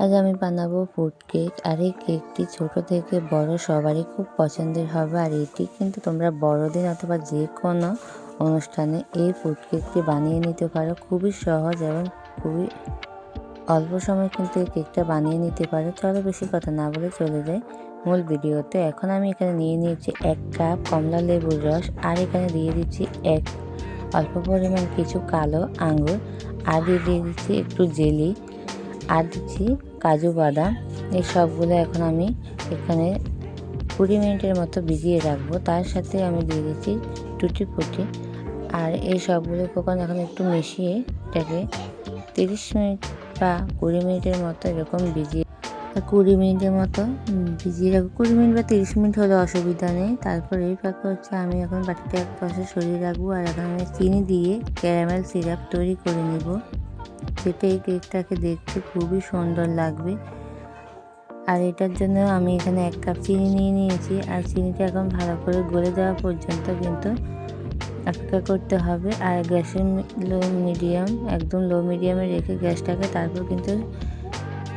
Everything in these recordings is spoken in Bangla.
আজ আমি বানাবো ফুড কেক আর এই কেকটি ছোট থেকে বড় সবারই খুব পছন্দের হবে, আর এটি কিন্তু তোমরা বড়দিন অথবা যে কোনো অনুষ্ঠানে এই ফুড কেকটি বানিয়ে নিতে পারো। খুবই সহজ এবং খুবই অল্প সময় কিন্তু এই কেকটা বানিয়ে নিতে পারো। চলো বেশি কথা না বলে চলে যাই মূল ভিডিওতে। এখন আমি এখানে নিয়ে নিয়েছি এক কাপ কমলা লেবুর রস, আর এখানে দিয়ে দিচ্ছি এক অল্প পরিমাণ কিছু কালো আঙ্গুর, আর দিয়ে দিচ্ছি একটু জেলি আর দিচ্ছি কাজু, বাদাম। এই সবগুলো এখন আমি এখানে কুড়ি মিনিটের মতো ভিজিয়ে রাখব। তার সাথে আমি দিয়ে দিচ্ছি টুটি ফুটি। আর এই সবগুলো উপকরণ এখন একটু মিশিয়ে এটাকে তিরিশ মিনিট বা কুড়ি মিনিটের মতো এরকম ভিজিয়ে কুড়ি মিনিটের মতো ভিজিয়ে রাখব। কুড়ি মিনিট বা তিরিশ মিনিট হলে অসুবিধা নেই। তারপর এই পাকে হচ্ছে আমি এখন বাটিটা এক পাশে সরিয়ে রাখব। আর এখন আমি চিনি দিয়ে ক্যারামেল সিরাপ তৈরি করে নিব। যেটা এই কেকটাকে দেখতে খুবই সুন্দর লাগবে। আর এটার জন্য আমি এখানে এক কাপ চিনি নিয়ে নিয়েছি। আর চিনিটা এখন ভালো করে গলে যাওয়া পর্যন্ত কিন্তু অপেক্ষা করতে হবে। আর গ্যাসের লো মিডিয়াম, একদম লো মিডিয়ামে রেখে গ্যাসটাকে তারপর কিন্তু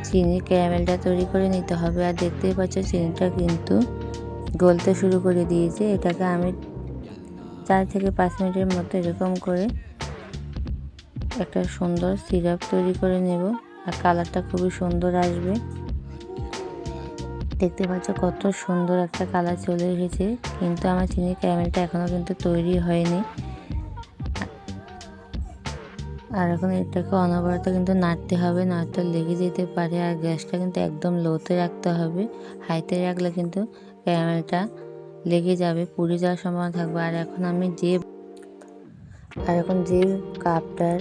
চিনি ক্যারামেলটা তৈরি করে নিতে হবে। আর দেখতেই পাচ্ছ চিনিটা কিন্তু গলতে শুরু করে দিয়েছে। এটাকে আমি চার থেকে পাঁচ মিনিটের মতো এরকম করে একটা সুন্দর সিরাপ তৈরি করে নেব আর কালারটা খুবই সুন্দর আসবে। দেখতে পাচ্ছ কত সুন্দর একটা কালার চলে এসেছে, কিন্তু আমার চিনি ক্যারামেলটা এখনও কিন্তু তৈরি হয়নি। আর এখন এটাকে অনবরত কিন্তু নাড়তে হবে, নাড়তে লেগে যেতে পারে আর গ্যাসটা কিন্তু একদম লোতে রাখতে হবে। হাইতে রাখলে কিন্তু ক্যারামেলটা লেগে যাবে, পুড়ে যাওয়ার সম্ভাবনা থাকবে। আর এখন আমি যে আর এখন যে কাপটার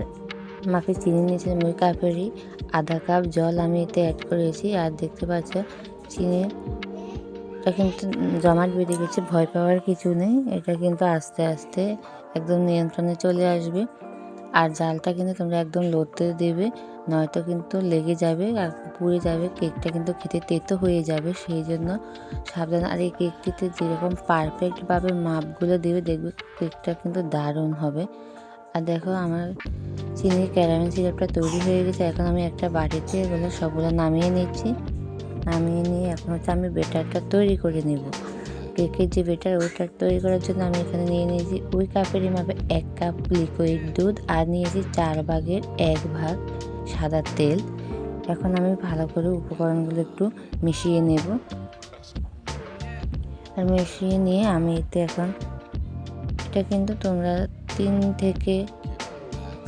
মাকে চিনি নিয়েছিলাম ওই কাপেরই আধা কাপ জল আমি এতে অ্যাড করেছি। আর দেখতে পাচ্ছ, চিনি এটা কিন্তু জমাট বেঁধে গেছে, ভয় পাওয়ার কিছু নেই। এটা কিন্তু আস্তে আস্তে একদম নিয়ন্ত্রণে চলে আসবে। আর জালটা কিন্তু তোমরা একদম লোতে দেবে, নয়তো কিন্তু লেগে যাবে আর পুড়ে যাবে। কেকটা কিন্তু খেতে তেতো হয়ে যাবে, সেই জন্য সাবধান। আর এই কেকটিতে যেরকম পারফেক্টভাবে মাপগুলো দেবে, দেখবে কেকটা কিন্তু দারুণ হবে। আর দেখো আমার চিনির ক্যারামেল সিরাপটা তৈরি হয়ে গেছে। এখন আমি একটা বাটিতে এগুলো সবগুলো নামিয়ে নিচ্ছি। নামিয়ে নিয়ে এখন হচ্ছে আমি বেটারটা তৈরি করে নেব। কেকের যে বেটার ওইটা তৈরি করার জন্য আমি এখানে নিয়ে নিয়েছি ওই কাপেরই মাপে এক কাপ লিকুইড দুধ আর নিয়েছি চার ভাগের এক ভাগ সাদা তেল। এখন আমি ভালো করে উপকরণগুলো একটু মিশিয়ে নেব। আর মিশিয়ে নিয়ে আমি এতে এখন, এটা কিন্তু তোমরা তিন থেকে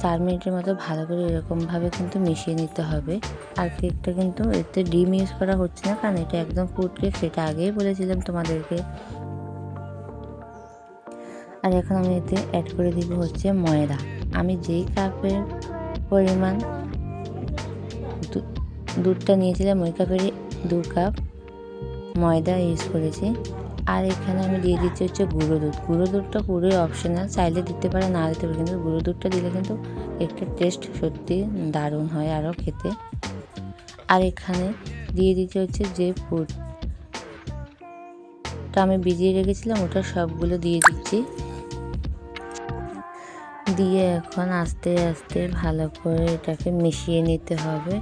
চার মিনিটের মতো ভালো করে এরকমভাবে কিন্তু মিশিয়ে নিতে হবে। আর কেকটা কিন্তু এতে ডিম ইউজ করা হচ্ছে না, কারণ এটা একদম ফুড কেক, সেটা আগেই বলেছিলাম তোমাদেরকে। আর এখন আমি এতে অ্যাড করে দিব হচ্ছে ময়দা। আমি যেই কাপের পরিমাণ দুধটা নিয়েছিলাম, ওই কাপেরই দু কাপ। ময়দা ইউজ করেছি। আর এখানে আমি দিয়ে দিচ্ছি হচ্ছে গুঁড়ো দুধ। গুঁড়ো দুধটা পুরোই অপশনাল চাইলে দিতে পারে, না দিতে পারে, কিন্তু গুঁড়ো দুধটা দিলে কিন্তু একটা টেস্ট সত্যি দারুণ হয় আরও খেতে। আর এখানে দিয়ে দিতে হচ্ছে যে ফুডটা আমি ভিজিয়ে রেখেছিলাম, ওটা সবগুলো দিয়ে দিচ্ছি। দিয়ে এখন আস্তে আস্তে ভালো করে এটাকে মিশিয়ে নিতে হবে।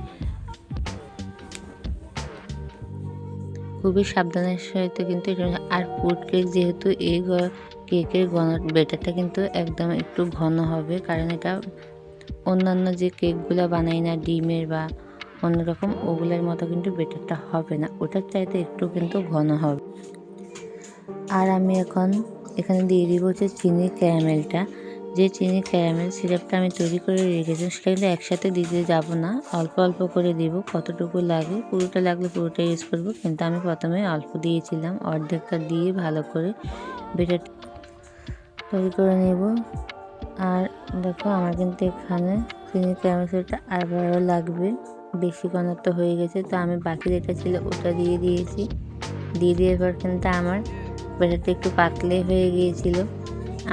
খুবই সাবধানের সাথে কিন্তু আর ফুড কেক যেহেতু এই কেকের ঘন বেটারটা কিন্তু একদম একটু ঘন হবে। কারণ এটা অন্যান্য যে কেকগুলো বানাই না, ডিমের বা অন্যরকম ওগুলোর মতো কিন্তু বেটারটা হবে না। ওটার চাইতে একটু কিন্তু ঘন হবে। আর আমি এখন এখানে দিয়ে দিব হচ্ছে চিনি, ক্যারামেলটা। যে চিনি ক্যারামেল সিরাপটা আমি তৈরি করে রেখেছি, সেটা কিন্তু একসাথে দিতে যাব না। অল্প অল্প করে দিব, কতটুকু লাগে, পুরোটা লাগলে পুরোটা ইউজ করব, কিন্তু আমি প্রথমে অল্প দিয়েছিলাম, অর্ধেকটা দিয়ে ভালো করে বেটার তৈরি করে নেব। আর দেখো, আমার কিন্তু এখানে চিনি ক্যারামেল সিরাপটা আবারও লাগবে, বেশি ঘনত্ব হয়ে গেছে, তো আমি বাকি যেটা ছিল ওটা দিয়ে দিয়েছি। দিয়ে দেওয়ার পর কিন্তু আমার বেটারটা একটু পাতলে হয়ে গিয়েছিল।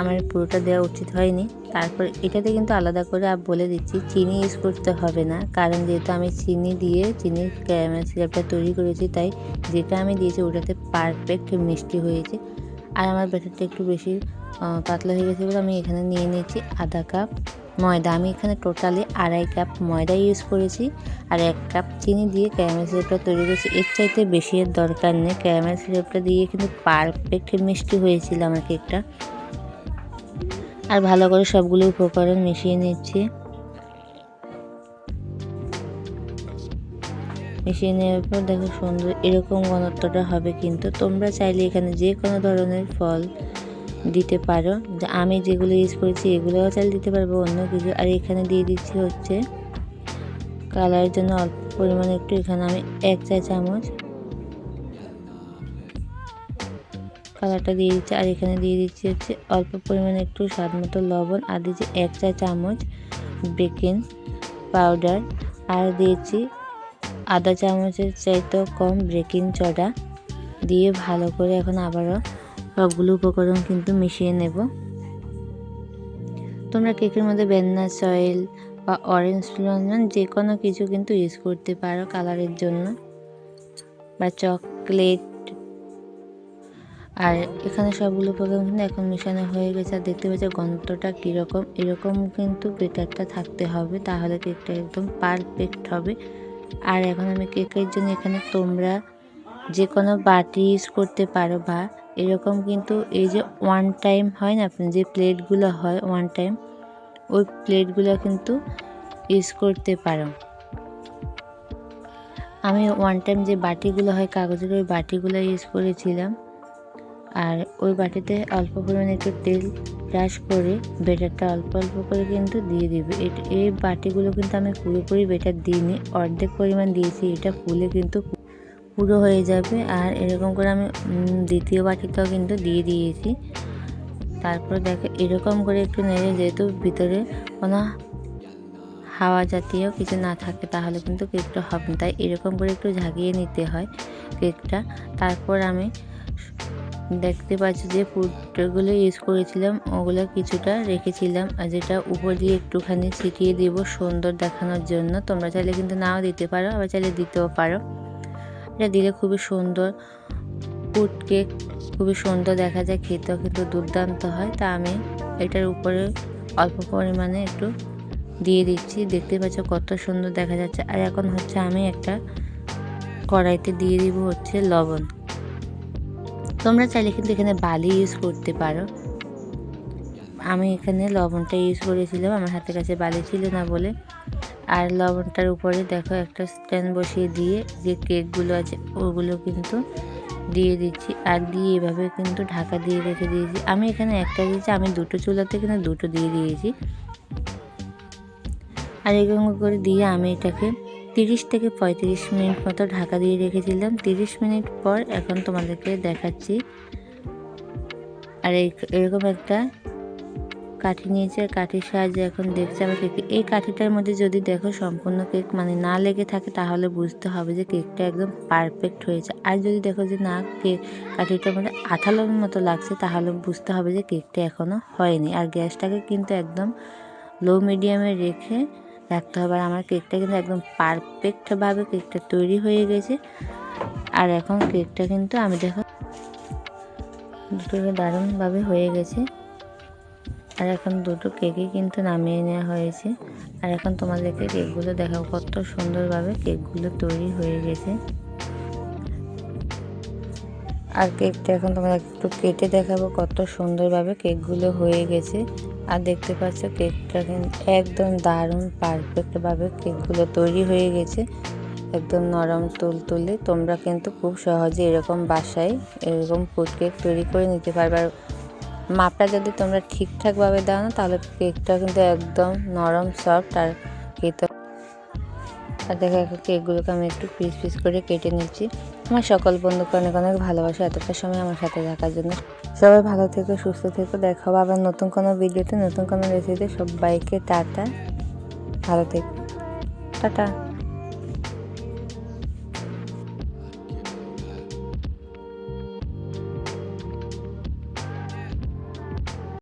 আমার পুরোটা দেওয়া উচিত হয়নি। তারপর এটাতে কিন্তু আলাদা করে বলে দিচ্ছি, চিনি ইউজ করতে হবে না। কারণ যেহেতু আমি চিনি দিয়ে চিনির ক্যারামেল সিরাপটা তৈরি করেছি, তাই যেটা আমি দিয়েছি ওটাতে পারফেক্ট মিষ্টি হয়েছে। আর আমার ব্যাটারটা একটু বেশি পাতলা হয়ে গেছে বলে আমি এখানে নিয়ে নিয়েছি আধা কাপ ময়দা। আমি এখানে টোটালি আড়াই কাপ ময়দা ইউজ করেছি আর এক কাপ চিনি দিয়ে ক্যারামেল সিরাপটা তৈরি করেছি। এর চাইতে বেশি এর দরকার নেই। ক্যারামেল সিরাপটা দিয়ে কিন্তু পারফেক্ট মিষ্টি হয়েছিল আমার কেকটা আর ভালো করে সবগুলো উপকরণ মিশিয়ে নিচ্ছি। মিশিয়ে নেওয়ার পর দেখো সুন্দর এরকম ঘনত্বটা হবে কিন্তু। তোমরা চাইলে এখানে যে কোনো ধরনের ফল দিতে পারো। আমি যেগুলো ইউজ করেছি এগুলোও চাইলে দিতে পারব, অন্য কিছু। আর এখানে দিয়ে দিচ্ছি হচ্ছে, কালারের জন্য অল্প পরিমাণে একটু, এখানে আমি এক চা চামচ কালারটা দিয়ে দিচ্ছি, আর এখানে দিয়ে দিচ্ছি হচ্ছে অল্প পরিমাণে একটু স্বাদ মতো লবণ, আর দিচ্ছি এক চা চামচ বেকিং পাউডার, আর দিয়েছি আধা চামচের চাইতেও কম বেকিং সোডা। দিয়ে ভালো করে এখন আবারও সবগুলো উপকরণ কিন্তু মিশিয়ে নেব। তোমরা কেকের মধ্যে ব্যান্না সয়েল বা অরেঞ্জ লঞ্জন যে কোনো কিছু কিন্তু ইউজ করতে পারো কালারের জন্য। বা চকলেট আর এখানে সবগুলো উপকরণ কিন্তু এখন মেশানো হয়ে গেছে। আর দেখতে পাচ্ছ গন্ধটা কীরকম। এরকম কিন্তু বেটারটা থাকতে হবে, তাহলে কেকটা একদম পারফেক্ট হবে। আর এখন আমি কেকের জন্য এখানে তোমরা যে কোনো বাটি ইউজ করতে পারো বা এরকম কিন্তু এই যে ওয়ান টাইম হয় না আপনি যে প্লেটগুলো হয় ওয়ান টাইম, ওই প্লেটগুলো কিন্তু ইউজ করতে পারো। আমি ওয়ান টাইম যে বাটিগুলো হয়, কাগজের ওই বাটিগুলো ইউজ করেছিলাম। আর ওই বাটিতে অল্প পরিমাণে একটু তেল ব্রাশ করে বেটারটা অল্প অল্প করে কিন্তু দিয়ে দিবে। এই বাটিগুলো কিন্তু আমি পুরোপুরি বেটার দিইনি, অর্ধেক পরিমাণ দিয়েছি, এটা ফুলে কিন্তু পুরো হয়ে যাবে। আর এরকম করে আমি দ্বিতীয় বাটিটাও কিন্তু দিয়ে দিয়েছি। তারপর দেখো, এরকম করে একটু নেড়ে যেহেতু ভিতরে কোনো হাওয়া জাতীয় কিছু না থাকে, তাহলে কিন্তু কেকটা হবে না। তাই এরকম করে একটু ঝাঁকিয়ে নিতে হয় কেকটা। তারপর আমি দেখতে পাচ্ছি যে ফুডগুলো ইউজ করেছিলাম, ওগুলো কিছুটা রেখেছিলাম। আর যেটা উপর দিয়ে একটুখানি ছিটিয়ে দিব সুন্দর দেখানোর জন্য। তোমরা চাইলে কিন্তু নাও দিতে পারো, আবার চাইলে দিতেও পারো। এটা দিলে খুবই সুন্দর ফুড কেক খুবই সুন্দর দেখা যায়, খেতেও কিন্তু দুর্দান্ত হয়। তা আমি এটার উপরে অল্প পরিমাণে একটু দিয়ে দিচ্ছি। দেখতে পাচ্ছ কত সুন্দর দেখা যাচ্ছে। আর এখন হচ্ছে আমি একটা কড়াইতে দিয়ে দিব হচ্ছে লবণ। তোমরা চাইলে কিন্তু এখানে বালি ইউজ করতে পারো। আমি এখানে লবণটা ইউজ করেছিলাম, আমার হাতের কাছে বালি ছিল না বলে। আর লবণটার উপরে দেখো একটা স্ট্যান্ড বসিয়ে দিয়ে যে কেকগুলো আছে, ওগুলো কিন্তু দিয়ে দিচ্ছি। আর দিয়ে এভাবে কিন্তু ঢাকা দিয়ে রেখে দিয়েছি। আমি এখানে একটা দিয়েছি, আমি দুটো চুলাতে কিন্তু দুটো দিয়ে দিয়েছি। আর এরকম করে দিয়ে আমি এটাকে তিরিশ থেকে পঁয়ত্রিশ মিনিট মতো ঢাকা দিয়ে রেখেছিলাম। তিরিশ মিনিট পর এখন তোমাদেরকে দেখাচ্ছি। আর এরকম একটা কাঠি নিয়েছে। কাঠির সাহায্যে এখন দেখছি আমার কেক, এই কাঠিটার মধ্যে যদি দেখো সম্পূর্ণ কেক মানে না লেগে থাকে, তাহলে বুঝতে হবে যে কেকটা একদম পারফেক্ট হয়েছে। আর যদি দেখো যে না কেক কাঠিটার মধ্যে আঠালোর মতো লাগছে, তাহলে বুঝতে হবে যে কেকটা এখনও হয়নি। আর গ্যাসটাকে কিন্তু একদম লো মিডিয়ামে রেখে রাখতে হবে। আর আমার কেকটা কিন্তু একদম পারফেক্টভাবে কেকটা তৈরি হয়ে গেছে। আর এখন কেকটা কিন্তু আমি দেখো দুটো দারুণভাবে হয়ে গেছে। আর এখন দুটো কেকই কিন্তু নামিয়ে নেওয়া হয়েছে। আর এখন তোমাদেরকে কেকগুলো দেখাও কত সুন্দরভাবে কেকগুলো তৈরি হয়ে গেছে। আর কেকটা এখন তোমরা একটু কেটে দেখাবো, কত সুন্দরভাবে কেকগুলো হয়ে গেছে। আর দেখতে পাচ্ছ কেকটা কিন্তু একদম দারুণ পারফেক্টভাবে কেকগুলো তৈরি হয়ে গেছে। একদম নরম তুল তুলে তোমরা কিন্তু খুব সহজে এরকম বাসায় এরকম কেক তৈরি করে নিতে পারবে। আর মাপটা যদি তোমরা ঠিকঠাকভাবে দাও না, তাহলে কেকটা কিন্তু একদম নরম সফট আর খেতে আর দেখো কেকগুলোকে আমি একটু পিস পিস করে কেটে নিচ্ছি। আমার সকল বন্ধুকে অনেক অনেক ভালোবাসা, এতটা সময় আমার সাথে থাকার জন্য। সবাই ভালো থেকো, সুস্থ থেকো, দেখা হবে আবার নতুন কোনো ভিডিওতে, নতুন কোনো রেসিপিতে সবাইকে টাটা, ভালো থেকো। টাটা।